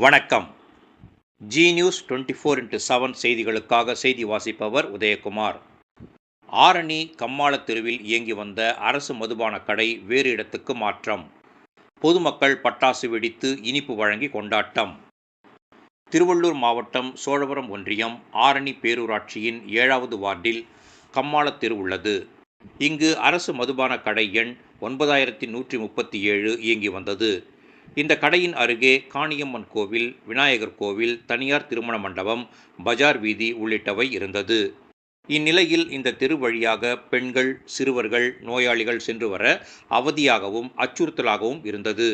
வணக்கம். Zee News twenty four into seven செய்திகளுக்காக செய்தி வாசிப்பவர் உதயகுமார். ஆரணி கம்மாளத் தெருவில் இயங்கி வந்த அரசு மதுபான கடை வேறு இடத்துக்கு மாற்றம். பொதுமக்கள் பட்டாசு வெடித்து இனிப்பு வழங்கி கொண்டாட்டம். திருவள்ளூர் மாவட்டம் சோழவரம் ஒன்றியம் ஆரணி பேரூராட்சியின் ஏழாவது வார்டில் கம்மாள தெரு உள்ளது. இங்கு அரசு மதுபான கடை எண் ஒன்பதாயிரத்தி நூற்றி முப்பத்தி ஏழு இயங்கி வந்தது. இந்த கடையின் அருகே காணியம்மன் கோவில் விநாயகர் கோவில் தனியார் திருமண மண்டபம் பஜார் வீதி உள்ளிட்டவை இருந்தது. இந்நிலையில் இந்த தெரு வழியாக பெண்கள் சிறுவர்கள் நோயாளிகள் சென்று வர அவதியாகவும் அச்சுறுத்தலாகவும் இருந்தது.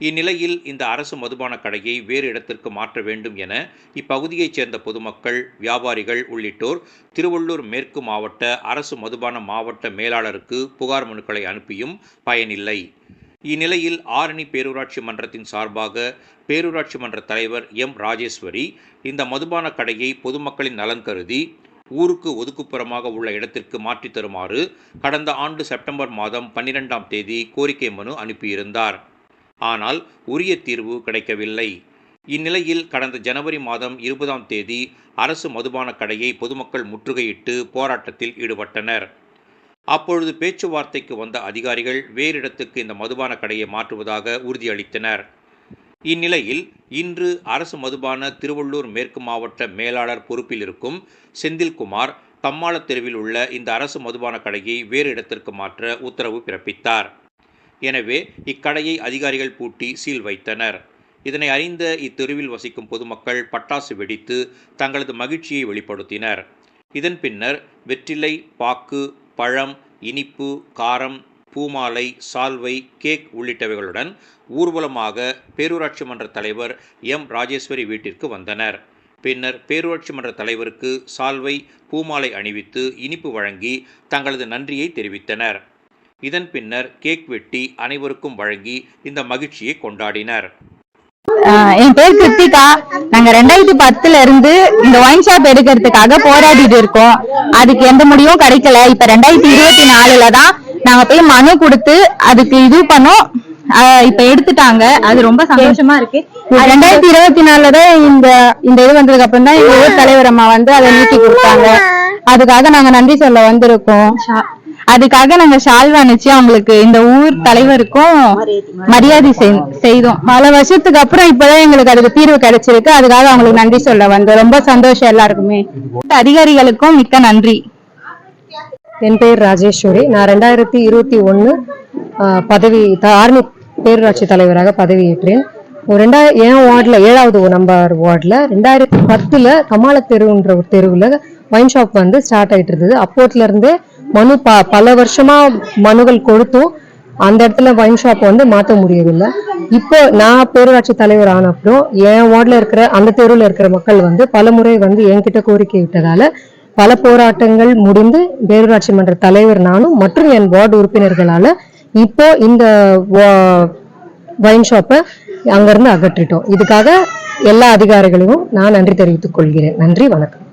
இந்நிலையில் இந்த அரசு மதுபான கடையை வேறு இடத்திற்கு மாற்ற வேண்டும் என இப்பகுதியைச் சேர்ந்த பொதுமக்கள் வியாபாரிகள் உள்ளிட்டோர் திருவள்ளூர் மேற்கு மாவட்ட அரசு மதுபான மாவட்ட மேலாளருக்கு புகார் மனுக்களை அனுப்பியும் பயனில்லை. இந்நிலையில் ஆரணி பேரூராட்சி மன்றத்தின் சார்பாக பேரூராட்சி மன்ற தலைவர் எம் ராஜேஸ்வரி இந்த மதுபான கடையை பொதுமக்களின் நலன் கருதி ஊருக்கு ஒதுக்குப்புறமாக உள்ள இடத்திற்கு மாற்றித் தருமாறு கடந்த ஆண்டு செப்டம்பர் மாதம் பன்னிரெண்டாம் தேதி கோரிக்கை மனு அனுப்பியிருந்தார். ஆனால் உரிய தீர்வு கிடைக்கவில்லை. இந்நிலையில் கடந்த ஜனவரி மாதம் இருபதாம் தேதி அரசு மதுபான கடையை பொதுமக்கள் முற்றுகையிட்டு போராட்டத்தில் ஈடுபட்டனர். அப்பொழுது பேச்சுவார்த்தைக்கு வந்த அதிகாரிகள் வேறு இடத்துக்கு இந்த மதுபான கடையை மாற்றுவதாக உறுதியளித்தனர். இந்நிலையில் இன்று அரசு மதுபான திருவள்ளூர் மேற்கு மாவட்ட மேலாளர் பொறுப்பில் இருக்கும் செந்தில்குமார் தம்மாள தெருவில் உள்ள இந்த அரசு மதுபான கடையை வேறு இடத்திற்கு மாற்ற உத்தரவு பிறப்பித்தார். எனவே இக்கடையை அதிகாரிகள் பூட்டி சீல் வைத்தனர். இதனை அறிந்த இத்தெருவில் வசிக்கும் பொதுமக்கள் பட்டாசு வெடித்து தங்களது மகிழ்ச்சியை வெளிப்படுத்தினர். இதன் பின்னர் வெற்றிலை பாக்கு பழம் இனிப்பு காரம் பூமாலை சால்வை கேக் உள்ளிட்டவைகளுடன் ஊர்வலமாக பேரூராட்சி மன்ற தலைவர் எம். ராஜேஸ்வரி வீட்டிற்கு வந்தனர். பின்னர் பேரூராட்சி மன்ற தலைவருக்கு சால்வை பூமாலை அணிவித்து இனிப்பு வழங்கி தங்களது நன்றியை தெரிவித்தனர். இதன் பின்னர் கேக் வெட்டி அனைவருக்கும் வழங்கி இந்த மகிழ்ச்சியை கொண்டாடினர். என் பேர் கிருத்திகா. நாங்க ரெண்டாயிரத்தி பத்துல இருந்து இந்த ஒயின் ஷாப் எடுக்கிறதுக்காக போராடிட்டு இருக்கோம். அதுக்கு எந்த முடிவும் கிடைக்கல. இப்ப ரெண்டாயிரத்தி இருபத்தி நாலுல தான் நாங்க போய் மனு கொடுத்து அதுக்கு இது பண்ணோம். இப்ப எடுத்துட்டாங்க. அது ரொம்ப சந்தோஷமா இருக்கு. ரெண்டாயிரத்தி இருபத்தி நாலுல தான் இந்த இந்த இது வந்ததுக்கு அப்புறம் தான் எங்க ஊர் தலைவர் அம்மா வந்து அதை நீக்கி கொடுத்தாங்க. அதுக்காக நாங்க நன்றி சொல்ல வந்திருக்கோம். அதுக்காக நாங்க ஷால் அணிச்சு அவங்களுக்கு இந்த ஊர் தலைவருக்கும் மரியாதை செய்- செய்தோம். பல வருஷத்துக்கு அப்புறம் இப்பதான் எங்களுக்கு அதுக்கு தீர்வு கிடைச்சிருக்கு. அதுக்காக அவங்களுக்கு நன்றி சொல்ல வந்தோம். ரொம்ப சந்தோஷம் எல்லாருக்குமே. அதிகாரிகளுக்கும் மிக்க நன்றி. என் பேர் ராஜேஸ்வரி. நான் ரெண்டாயிரத்தி இருபத்தி ஒன்று பதவி ஆர்மி பேரூராட்சி தலைவராக பதவியேற்றேன். ஒரு ரெண்டா என் வார்டில் ஏழாவது நம்பர் வார்டில் ரெண்டாயிரத்தி பத்தில் கமால தெருன்ற ஒரு தெருவில் ஒயின் ஷாப் வந்து ஸ்டார்ட் ஆகிட்டு இருந்தது. அப்போட்லேருந்தே மனு ப பல வருஷமா மனுகள் கொடுத்தும் அந்த இடத்துல ஒயின் ஷாப் வந்து மாற்ற முடியவில்லை. இப்போ நான் பேரூராட்சி தலைவர் ஆன அப்புறம் என் வார்டில் இருக்கிற அந்த தெருவில் இருக்கிற மக்கள் வந்து பல முறை வந்து என்கிட்ட கோரிக்கை விட்டதால பல போராட்டங்கள் முடிந்து பேரூராட்சி மன்ற தலைவர் நானும் மற்றும் என் வார்டு உறுப்பினர்களால இப்போ இந்த ஒயின் ஷாப்பை அங்கிருந்து அகற்றிட்டோம். இதுக்காக எல்லா அதிகாரிகளையும் நான் நன்றி தெரிவித்துக் கொள்கிறேன். நன்றி வணக்கம்.